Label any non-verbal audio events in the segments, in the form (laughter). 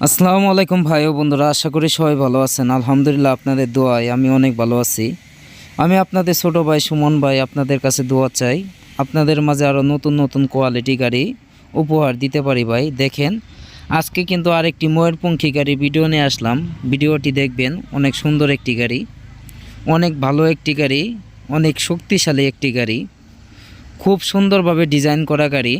আসসালামু আলাইকুম ভাই ও বন্ধুরা, আশা করি সবাই ভালো আছেন। আলহামদুলিল্লাহ আপনাদের দোয়ায় আমি অনেক ভালো আছি। আমি আপনাদের ছোট ভাই সুমন ভাই আপনাদের কাছে দোয়া চাই। আপনাদের মাঝে আরও নতুন নতুন কোয়ালিটি গাড়ি উপহার দিতে পারি ভাই। দেখেন, আজকে কিন্তু আরেকটি ময়ূরপঙ্খী গাড়ি ভিডিও নিয়ে আসলাম। ভিডিওটি দেখবেন, অনেক সুন্দর একটি গাড়ি। অনেক ভালো একটি গাড়ি, অনেক শক্তিশালী একটি গাড়ি। খুব সুন্দরভাবে ডিজাইন করা গাড়ি।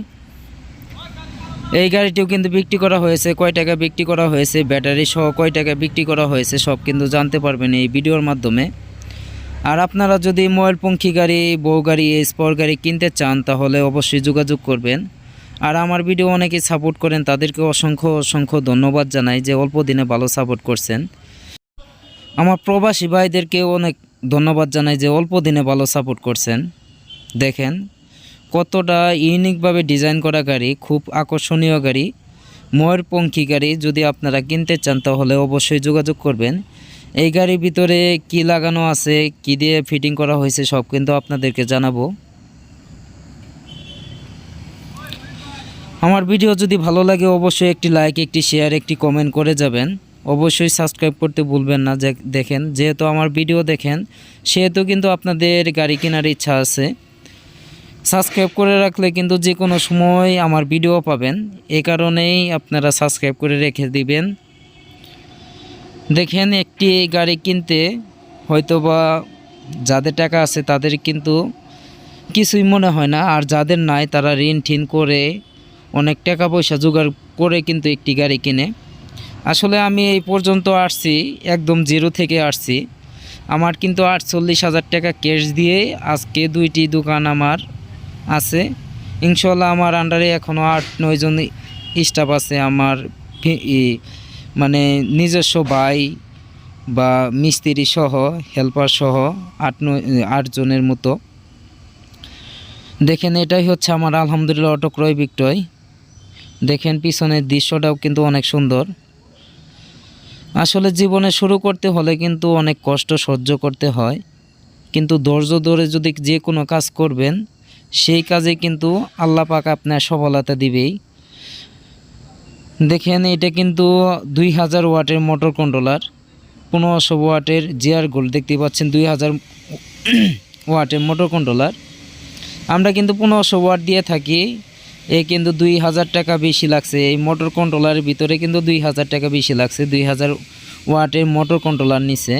এই গাড়িটিও কিন্তু বিক্রি করা হয়েছে, কয় টাকা বিক্রি করা হয়েছে, ব্যাটারি সহ কয় টাকা বিক্রি করা হয়েছে, সব কিন্তু জানতে পারবেন এই ভিডিওর মাধ্যমে। আর আপনারা যদি ময়ূরপঙ্খী গাড়ি, বউ গাড়ি স্পর গাড়ি কিনতে চান, তাহলে অবশ্যই যোগাযোগ করবেন। আর আমার ভিডিও অনেকেই সাপোর্ট করেন, তাদেরকে অসংখ্য অসংখ্য ধন্যবাদ জানাই যে অল্প দিনে ভালো সাপোর্ট করছেন। আমার প্রবাসী ভাইদেরকেও অনেক ধন্যবাদ জানাই যে অল্প দিনে ভালো সাপোর্ট করছেন। দেখেন কতটা ইউনিকভাবে ডিজাইন করা গাড়ি, খুব আকর্ষণীয় গাড়ি, ময়ূরপঙ্খী গাড়ি যদি আপনারা কিনতে চান, তাহলে অবশ্যই যোগাযোগ করবেন। এই গাড়ির ভিতরে কি লাগানো আছে, কি দিয়ে ফিটিং করা হয়েছে, সব কিন্তু আপনাদেরকে জানাব। আমার ভিডিও যদি ভালো লাগে, অবশ্যই একটি লাইক একটি শেয়ার একটি কমেন্ট করে যাবেন। অবশ্যই সাবস্ক্রাইব করতে ভুলবেন না দেখেন, যেহেতু আমার ভিডিও দেখেন, সেহেতু কিন্তু আপনাদের গাড়ি কেনার ইচ্ছা আছে। সাবস্ক্রাইব করে রাখলে কিন্তু যে কোনো সময় আমার ভিডিও পাবেন। এই কারণেই আপনারা সাবস্ক্রাইব করে রেখে দিবেন। দেখেন একটি গাড়ি কিনতে হয়তোবা যাদের টাকা আছে তাদের কিন্তু কিছুই মনে হয় না, আর যাদের নাই তারা ঋণ ঠিন করে অনেক টাকা পয়সা জোগাড় করে কিন্তু একটি গাড়ি কিনে। আসলে আমি এই পর্যন্ত আসছি, একদম জিরো থেকে আসছি। আমার কিন্তু আটচল্লিশ হাজার টাকা ক্যাশ দিয়ে আজকে দুইটি দোকান আমার আছে। ইনশাল্লাহ আমার আন্ডারে এখনও আট নয়জন স্টাফ আছে আমার মানে নিজস্ব ভাই বা মিস্ত্রি সহ হেল্পার সহ আট, নয় আটজনের মতো। দেখেন এটাই হচ্ছে আমার আলহামদুলিল্লাহ অটো ক্রয় বিক্রয়। দেখেন পিছনের দৃশ্যটাও কিন্তু অনেক সুন্দর। আসলে জীবনে শুরু করতে হলে কিন্তু অনেক কষ্ট সহ্য করতে হয়। কিন্তু ধৈর্য ধরে যদি যে কোনো কাজ করবেন সেই কাজে কিন্তু আল্লাহ পাক আপনার সফলতা দিবেই। দেখেন, এটা কিন্তু দুই হাজার ওয়াটের মোটর কন্ট্রোলার, পনেরোশো ওয়াটের জিয়ার গোল্ড দেখতে পাচ্ছেন দুই হাজার (clears throat) ওয়াটের মোটর কন্ট্রোলার। আমরা কিন্তু পনেরোশো ওয়াট দিয়ে থাকি, এ কিন্তু দুই হাজার টাকা বেশি লাগছে। এই মোটর কন্ট্রোলারের ভিতরে কিন্তু দুই হাজার টাকা বেশি লাগছে, দুই হাজার ওয়াটের মোটর কন্ট্রোলার নিচে।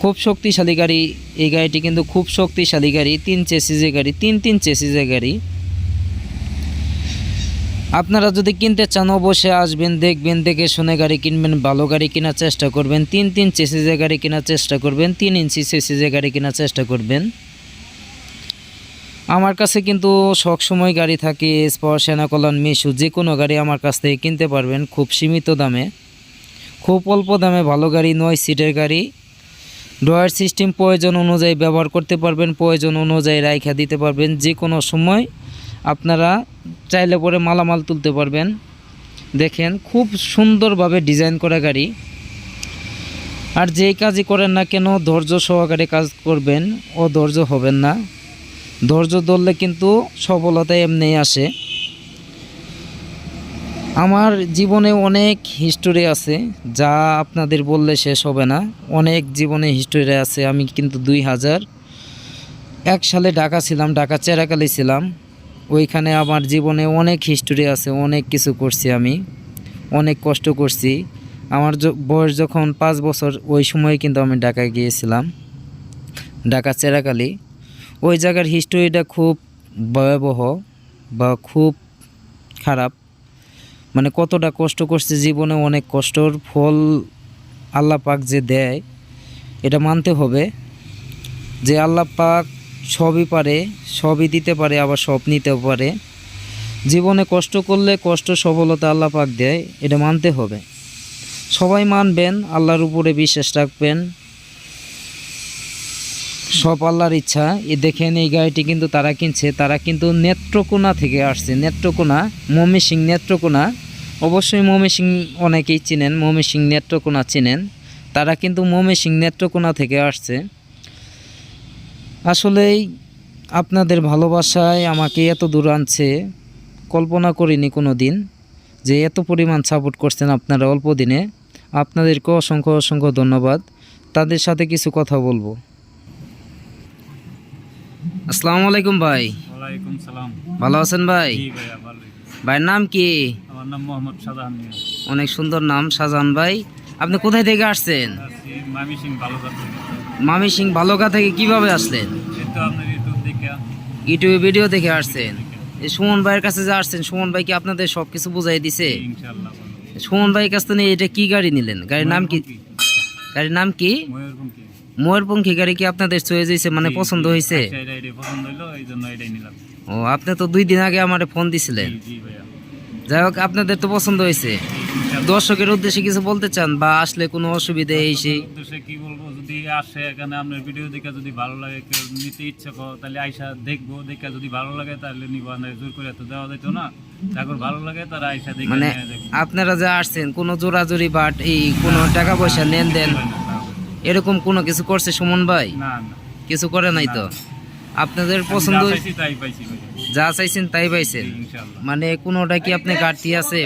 খুব শক্তিশালী গাড়ি, এই গাড়িটি কিন্তু খুব শক্তিশালী গাড়ি, তিন চেসিজের গাড়ি, তিন তিন চেসিজের গাড়ি। আপনারা যদি কিনতে চান, অবশ্যই আসবেন, দেখবেন, দেখে শুনে গাড়ি কিনবেন, ভালো গাড়ি কেনার চেষ্টা করবেন, তিন তিন চেসিজের গাড়ি কেনার চেষ্টা করবেন, তিন ইঞ্চি চেসিজের গাড়ি কেনার চেষ্টা করবেন। আমার কাছে কিন্তু সবসময় গাড়ি থাকে স্পর সেনা মিশু, যে কোনো গাড়ি আমার কাছ থেকে কিনতে পারবেন, খুব সীমিত দামে। খুব অল্প দামে ভালো গাড়ি, নয় সিটের গাড়ি ড্রয়ার সিস্টেম প্রয়োজন অনুযায়ী ব্যবহার করতে পারবেন, প্রয়োজন অনুযায়ী রাইখা দিতে পারবেন। যে কোনো সময় আপনারা চাইলে পরে মালামাল তুলতে পারবেন। দেখেন, খুব সুন্দরভাবে ডিজাইন করা গাড়ি। আর যেই কাজই করেন না কেন, ধৈর্য সহকারে কাজ করবেন ও ধৈর্য হবেন না। ধৈর্য ধরলে কিন্তু সফলতা এমনিই আসে। আমার জীবনে অনেক হিস্টোরি আছে, যা আপনাদের বললে শেষ হবে না। অনেক জীবনে হিস্টোরি আছে, আমি কিন্তু দুই হাজার এক সালে ঢাকা ছিলাম, ঢাকা চেরাকালি ছিলাম। ওইখানে আমার জীবনে অনেক হিস্টোরি আছে, অনেক কিছু করছি আমি, অনেক কষ্ট করছি। আমার বয়স যখন পাঁচ বছর, ওই সময় কিন্তু আমি ঢাকায় গিয়েছিলাম, ঢাকা চেরাকালি। ওই জায়গার হিস্টোরিটা খুব ভয়াবহ বা খুব খারাপ। মানে কতটা কষ্ট করছে জীবনে অনেক কষ্টর ফল আল্লাহ পাক যে দেয়, এটা মানতে হবে। যে আল্লাহ পাক সবই পারে, সবই দিতে পারে, আবার সব নিতেও পারে। জীবনে কষ্ট করলে কষ্ট, সফলতা আল্লাহ পাক দেয়, এটা মানতে হবে। সবাই মানবেন, আল্লাহর উপরে বিশ্বাস রাখবেন। সব আল্লাহর ইচ্ছা। এ দেখেন এই গাড়িটি কিন্তু তারা কিনছে, তারা কিন্তু নেত্রকোনা থেকে আসছে, নেত্রকোনা মমি সিং নেত্রকোনা। অবশ্যই মমি সিং অনেকেই চিনেন মমি সিং নেত্রকোনা চিনেন। তারা কিন্তু মমি সিং নেত্রকোনা থেকে আসছে। আসলেই আপনাদের ভালোবাসায় আমাকে এত দূর আনছে কল্পনা করিনি কোনো দিন যে এত পরিমাণ সাপোর্ট করছেন আপনারা অল্প দিনে। আপনাদেরকে অসংখ্য অসংখ্য ধন্যবাদ। তাদের সাথে কিছু কথা বলব। আসসালামু আলাইকুম ভাই। ভালো আছেন ভাই? ভাইয়ের নাম কি? আমার নাম মোহাম্মদ শাহজাহান অনেক সুন্দর নাম শাহজাহান ভাই। আপনি কোথায় থেকে আসছেন? মামি সিং ভালোকা থেকে। কীভাবে আসলেন? ইউটিউব ভিডিও দেখে আসছেন। এই সুমন ভাইয়ের কাছে যে আসছেন সুমন ভাই কি আপনাদের সব কিছু বুঝাই দিছে? সুমন ভাইয়ের কাছ থেকে এটা কি গাড়ি নিলেন? গাড়ির নাম কি? গাড়ির নাম কি? ময়ূরপঙ্খী গাড়ি কি আপনাদের চয়েস যাইছে মানে পছন্দ হয়েছে? আচ্ছা, এটা এটাই পছন্দ হইল এই জন্য এটাই নিলাম। ও আপনি তো দুই দিন আগে আমার ফোন দিছিলেন। যাই হোক আপনাদের তো পছন্দ হয়েছে। দর্শকের উদ্দেশ্যে কিছু বলতে চান বা আসলে কোনো অসুবিধা এই সেই? উদ্দেশ্যে কি বলব যদি আসে এখানে আপনার ভিডিও দেখে যদি ভালো লাগে কেউ নিতে ইচ্ছে করো তাহলে আইসা দেখব দেখে যদি ভালো লাগে তাহলে নিবো। জোর করে তো দেওয়া যেত না। তারপর ভালো লাগে তারা আইসা দেখে মানে আপনারা যে আসছেন কোনো জোরাজুরি বাট এই কোনো টাকা পয়সা নেন দেন এরকম কোনো কিছু করছে সুমন ভাই? না না। কিছু করে নাই তো? আপনাদের পছন্দ যা চাইছেন তাই পাইছেন। মানে কোনোটা কি আপনি ঘাটতি আছে।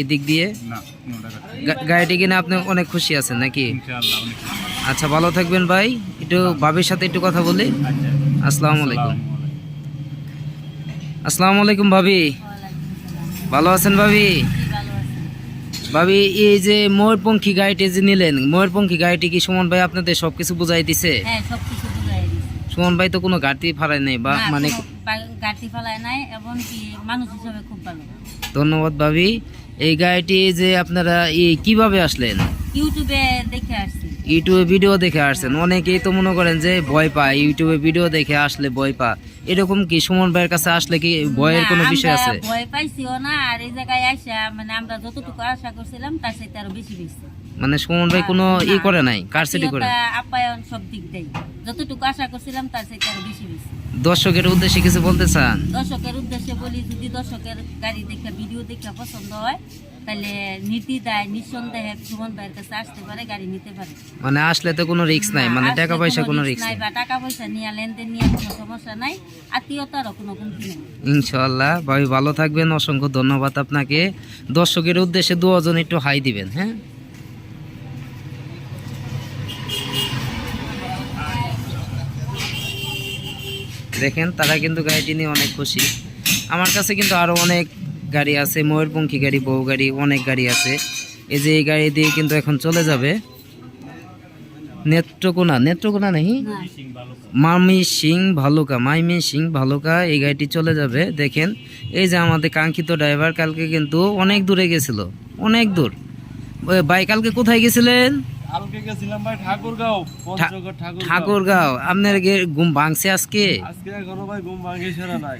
এদিক দিয়ে? গাড়িটি কিনে আপনি অনেক খুশি আছেন নাকি? ইনশাআল্লাহ অনেক কিছু। আচ্ছা ভালো থাকবেন ভাই। একটু ভাবির সাথে একটু কথা বলি। আচ্ছা আসসালামু আলাইকুম। আসসালামু আসসালামু আলাইকুম ভাবি। ভালো আছেন ভাবি? ভাবি এই যে ময়ূরপঙ্খী গাড়িটি যে নিলেন ময়ূরপঙ্খী গাড়িটি কি সুমন ভাই আপনাদের সবকিছু বুঝাই দিছে? হ্যাঁ সব বুঝাই দিছে সুমন ভাই তো কোনো ঘাটতি ফারাই নেই বা মানে গাড়ি ফেলায় নাই এবং কি মানুষ হিসাবে খুব ভালো। ধন্যবাদ ভাবি। এই গাড়িটি যে আপনারা এই কীভাবে আসলেন? ইউটিউবে দেখে আসছি। ইউটিউবে ভিডিও দেখে আসছেন। অনেকেই তো মনে করেন যে ভয় পায় ইউটিউবে ভিডিও দেখে আসলে ভয় পা এরকম কি সুমন ভাইয়ের কাছে আসলে কি ভয়ের কোনো বিষয় আছে? ভয় পাইছিও না আর এই জায়গায় আসা মানে আমরা যতটুকু আশা করছিলাম তার সাথে আরও বেশি বেশি। মানে সুমন ভাই কোনো ই করে নাই কারসিটি করে? আপ্যায়ন সব দিক দেয় যতটুকু আশা করছিলাম তার সাথে আরও বেশি বেশি দর্শকের উদ্দেশ্যে কিছু বলতে চান? দর্শকের উদ্দেশ্যে বলি যদি দর্শকের গাড়ি দেখে ভিডিও দেখে পছন্দ হয় তাহলে নীতি দেয় নিঃসন্দেহে সুমন ভাইয়ের কাছে আসতে পারে গাড়ি নিতে পারে। মানে আসলে তো কোনো রিস্ক নাই মানে টাকা পয়সা কোনো রিস্ক নাই বা টাকা পয়সা নিয়ে লেনদেন নিয়ে কোনো সমস্যা নাই আত্মীয়তারও কোনো হুমকি নেই। ইনশাল্লাহ ভাই ভালো থাকবেন অসংখ্য ধন্যবাদ আপনাকে। দর্শকের উদ্দেশ্যে দুজন একটু হাই দিবেন হ্যাঁ? দেখেন, তারা কিন্তু গাড়িটি নিয়ে অনেক খুশি। আমার কাছে কিন্তু আরও অনেক গাড়ি আছে, ময়ূরপঙ্খী গাড়ি, বউ গাড়ি, অনেক গাড়ি আছে। এই যে এই গাড়ি দিয়ে কিন্তু এখন চলে যাবে। নেত্রকোনা নেত্রকোনা নেই? মামি সিং ভালুকা মাইমি সিং ভালুকা, এই গাড়িটি চলে যাবে। দেখেন, এই যে আমাদের কাঙ্ক্ষিত ড্রাইভার কালকে কিন্তু অনেক দূরে গেছিল, অনেক দূর। ভাই, কালকে কোথায় গেছিলেন? কালকে গেছিলাম ভাই ঠাকুরগাঁও পঞ্চগড় ঠাকুর ঠাকুরগাঁও। আপনার ঘুম ভাঙছে আজকে? আজকে এখনও ভাই ঘুম ভাঙে সেরা নাই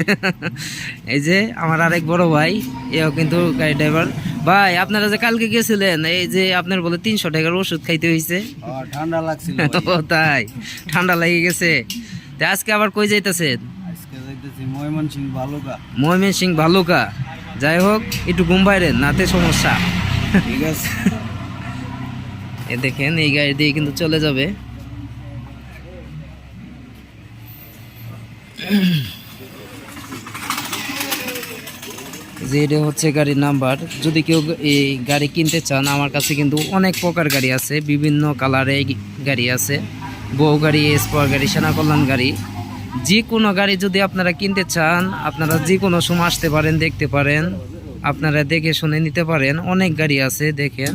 (laughs) এই যে আমার আরেক বড় ভাই এও কিন্তু গাড়ি ড্রাইভার ভাই আপনারা যে কালকে গেছিলেন এই যে আপনার বলে তিনশো টাকার ওষুধ খাইতে হয়েছে ঠান্ডা লাগছিল (laughs) ও তাই। ঠান্ডা লেগে গেছে। তা আজকে আবার কই যাইতেছেন? আজকে যাইতেছি সিং বালুকা। ময়মন সিং ভালুকা যাই হোক একটু ঘুম বাইরেন নাতে সমস্যা। ঠিক আছে। (laughs) এ দেখেন, এই গাড়ি দিয়ে কিন্তু চলে যাবে। যে এটা হচ্ছে গাড়ির নাম্বার। যদি কেউ এই গাড়ি কিনতে চান, আমার কাছে কিন্তু অনেক প্রকার গাড়ি আছে, বিভিন্ন কালারে গাড়ি আছে। বউ গাড়ি স্পোর গাড়ি, সেনা কল্যাণ গাড়ি। যে কোনো গাড়ি যদি আপনারা কিনতে চান, আপনারা যে কোনো সময় আসতে পারেন, দেখতে পারেন। আপনারা দেখে শুনে নিতে পারেন। অনেক গাড়ি আছে, দেখেন।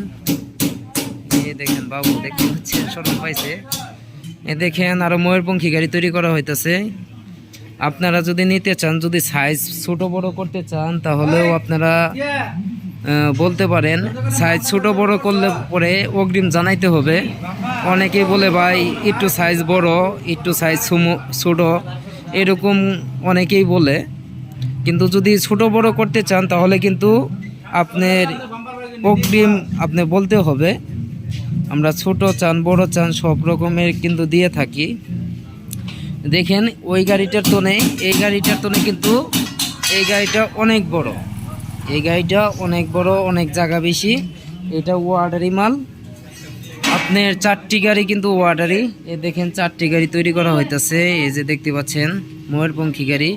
দেখেন বাবু, দেখতে পাচ্ছেন সরম পাইছে এ দেখেন আরও ময়ূরপঙ্খী গাড়ি তৈরি করা হইতেছে। আপনারা যদি নিতে চান, যদি সাইজ ছোট বড় করতে চান, তাহলেও আপনারা বলতে পারেন সাইজ ছোট বড় করলে পরে অগ্রিম জানাইতে হবে। অনেকেই বলে, ভাই, একটু সাইজ বড়, একটু সাইজ ছোট। এরকম অনেকেই বলে। কিন্তু যদি ছোট বড় করতে চান, তাহলে কিন্তু আপনার অগ্রিম আপনি বলতে হবে। আমরা ছোট চান, বড় চান সব রকমের কিন্তু দিয়ে থাকি। দেখেন, ওই গাড়িটার তো নেই এই গাড়িটার তো নেই কিন্তু এই গাড়িটা অনেক বড়। এই গাড়িটা অনেক বড়, অনেক জায়গা বেশি। এটা ওয়ার্ডারি মাল। আপনার চারটি গাড়ি কিন্তু ওয়ার্ডারি এ দেখেন, চারটি গাড়ি তৈরি করা হইতাছে। এই যে দেখতে পাচ্ছেন, ময়ূরপঙ্খী গাড়ি।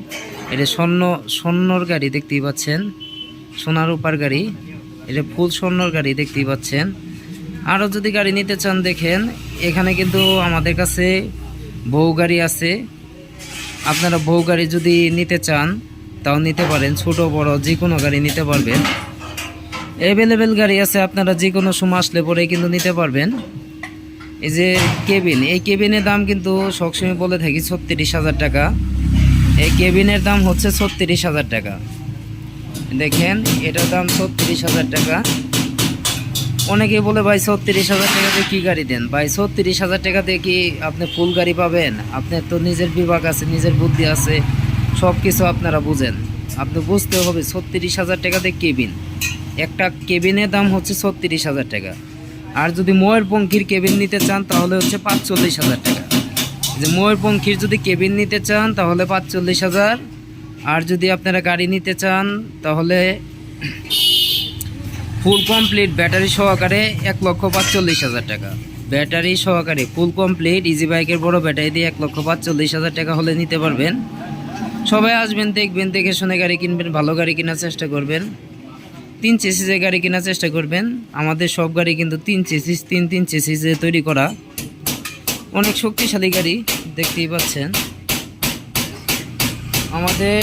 এটা স্বর্ণ, স্বর্ণর গাড়ি দেখতেই পাচ্ছেন। সোনার উপার গাড়ি। এটা ফুল স্বর্ণর গাড়ি দেখতেই পাচ্ছেন। আরও যদি গাড়ি নিতে চান, দেখেন, এখানে কিন্তু আমাদের কাছে বউ গাড়ি আছে। আপনারা বউ গাড়ি যদি নিতে চান, তাও নিতে পারেন। ছোট, বড় যে কোনো গাড়ি নিতে পারবেন। অ্যাভেলেবেল গাড়ি আছে, আপনারা যে কোনো সময় আসলে পরে কিন্তু নিতে পারবেন। এই যে কেবিন, এই কেবিনের দাম কিন্তু সবসময় বলে থাকি ছত্রিশ হাজার টাকা। এই কেবিনের দাম হচ্ছে ছত্রিশ হাজার টাকা। দেখেন, এটার দাম ছত্রিশ হাজার টাকা। অনেকে বলে, ভাই, ছত্রিশ হাজার টাকা দিয়ে কী গাড়ি দেন? ভাই, ছত্রিশ হাজার টাকা দিয়ে কি আপনি ফুল গাড়ি পাবেন? আপনার তো নিজের বিভাগ আছে, নিজের বুদ্ধি আছে সব কিছু আপনারা বুঝেন। আপনি বুঝতে হবে, ছত্রিশ হাজার টাকা দিয়ে কেবিন। একটা কেবিনের দাম হচ্ছে ছত্রিশ হাজার টাকা। আর যদি ময়ূরপঙ্খীর কেবিন নিতে চান, তাহলে হচ্ছে পাঁচচল্লিশ হাজার টাকা। যে ময়ূরপঙ্খীর যদি কেবিন নিতে চান, তাহলে পাঁচচল্লিশ হাজার। আর যদি আপনারা গাড়ি নিতে চান, তাহলে ফুল কমপ্লিট ব্যাটারি সহকারে এক লক্ষ পাঁচচল্লিশ হাজার টাকা। ব্যাটারি সহকারে ফুল কমপ্লিট ইজি বাইকের বড় ব্যাটারি দিয়ে এক লক্ষ পাঁচচল্লিশ হাজার টাকা হলে নিতে পারবেন। সবাই আসবেন, দেখবেন, দেখে শুনে গাড়ি কিনবেন, ভালো গাড়ি কেনার চেষ্টা করবেন। তিন চেসিসের গাড়ি কেনার চেষ্টা করবেন। আমাদের সব গাড়ি কিন্তু তিন চেসিস তিন তিন চেসিসে তৈরি করা। অনেক শক্তিশালী গাড়ি, দেখতেই পাচ্ছেন। আমাদের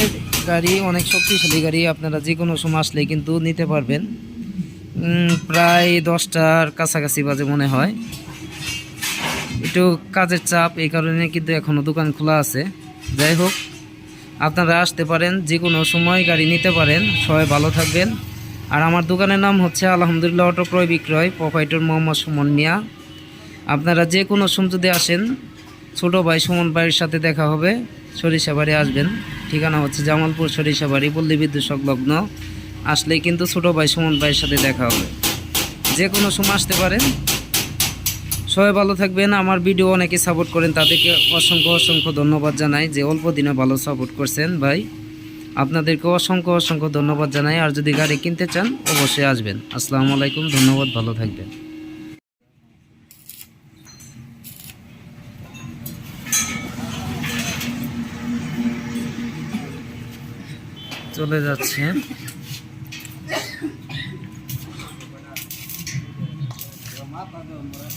গাড়ি অনেক শক্তিশালী গাড়ি, আপনারা যে কোনো সময় আসলে কিন্তু নিতে পারবেন। প্রায় দশটার কাছাকাছি বাজে মনে হয়। একটু কাজের চাপ, এই কারণে কিন্তু এখনও দোকান খোলা আছে। যাই হোক, আপনারা আসতে পারেন যে কোনো সময় গাড়ি নিতে পারেন। সবাই ভালো থাকবেন। আর আমার দোকানের নাম হচ্ছে আলহামদুলিল্লাহ অটো ক্রয় বিক্রয়, প্রোপাইটর মোহাম্মদ সুমন মিয়া। আপনারা যে কোনো সময় যদি আসেন, ছোটো ভাই সুমন ভাইয়ের সাথে দেখা হবে। সরিষাবাড়ি আসবেন। ঠিকানা হচ্ছে জামালপুর সরিষাবাড়ি, পল্লী বিদ্যুৎ সংলগ্ন আসলেই কিন্তু ছোটো ভাই সুমন ভাইয়ের সাথে দেখা হবে। যে কোনো সময় আসতে পারেন। সবাই ভালো থাকবেন। আমার ভিডিও অনেকে সাপোর্ট করেন, তাদেরকে অসংখ্য অসংখ্য ধন্যবাদ জানাই যে অল্প দিনে ভালো সাপোর্ট করছেন ভাই। আপনাদেরকে অসংখ্য অসংখ্য ধন্যবাদ জানাই। আর যদি গাড়ি কিনতে চান, অবশ্যই আসবেন। আসসালামু আলাইকুম, ধন্যবাদ, ভালো থাকবেন। চলে যাচ্ছে Ano, mura?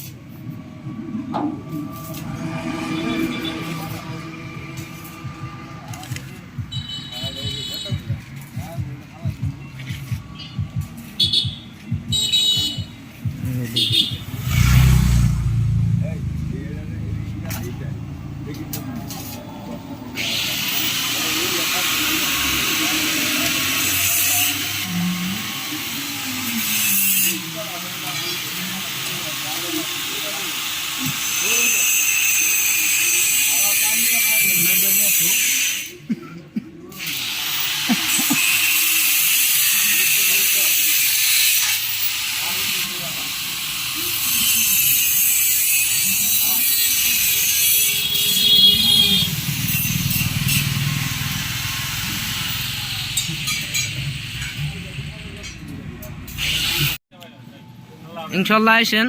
ইনশাল্লাহ আসেন।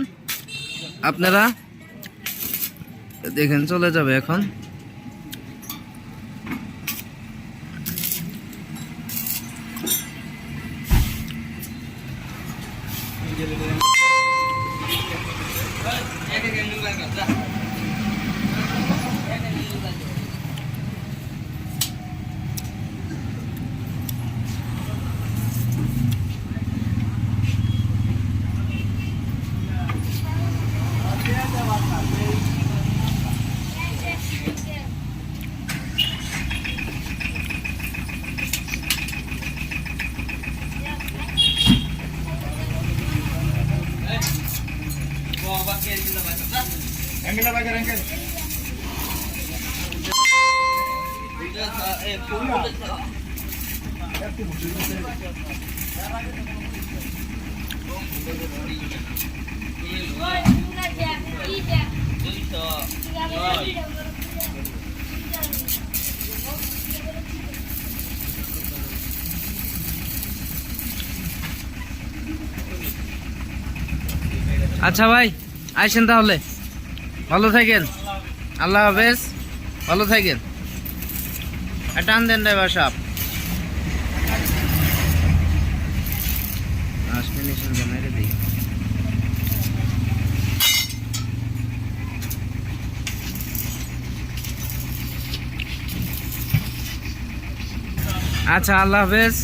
আপনারা দেখেন চলে যাবে এখন। আচ্ছা ভাই আইসেন তাহলে। ভালো থাকেন। আল্লাহ হাফেজ। ভালো থাকেন। টান দেন ড্রাইভার সাহেব আচ্ছা আল্লাহ হাফেজ।